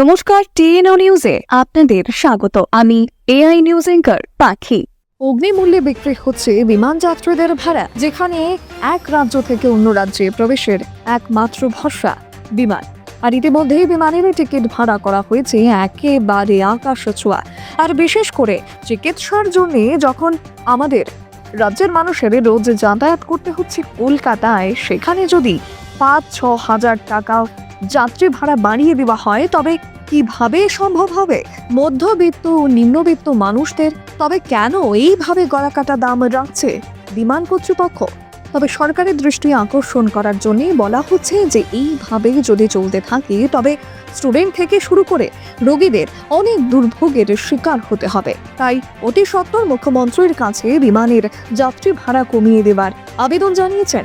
নমস্কার, টিএনও নিউজে আপনাদের স্বাগত। আমি এআই নিউজ এঙ্কার পাখি। অগ্নিমূল্যে বিক্রি হচ্ছে বিমান যাত্রীদের ভাড়া, যেখানে এক রাজ্য থেকে অন্য রাজ্যে প্রবেশের একমাত্র ভরসা, বিমান। আর ইতিমধ্যেই বিমানের টিকিট ভাড়া করা হয়েছে একেবারে আকাশ ছোঁয়া। আর বিশেষ করে চিকিৎসার জন্য যখন আমাদের রাজ্যের মানুষের রোজ যাতায়াত করতে হচ্ছে কলকাতায়, সেখানে যদি পাঁচ ছ হাজার টাকা। যাত্রী ভাড়া বাড়িয়ে দেওয়া হয়, তবে কীভাবে সম্ভব হবে? মধ্যবিত্ত ও নিম্নবিত্ত মানুষদের, তবে কেন এইভাবে গলাকাটা দাম রাখছে? বিমান কর্তৃপক্ষ। তবে সরকারের দৃষ্টি আকর্ষণ করার জন্য বলা হচ্ছে যে, এইভাবে যদি চলতে থাকে, তবে স্টুডেন্ট থেকে শুরু করে রোগীদের অনেক দুর্ভোগের শিকার হতে হবে। তাই অতি সত্বর মুখ্যমন্ত্রীর কাছে বিমানের যাত্রী ভাড়া কমিয়ে দেবার আবেদন জানিয়েছেন।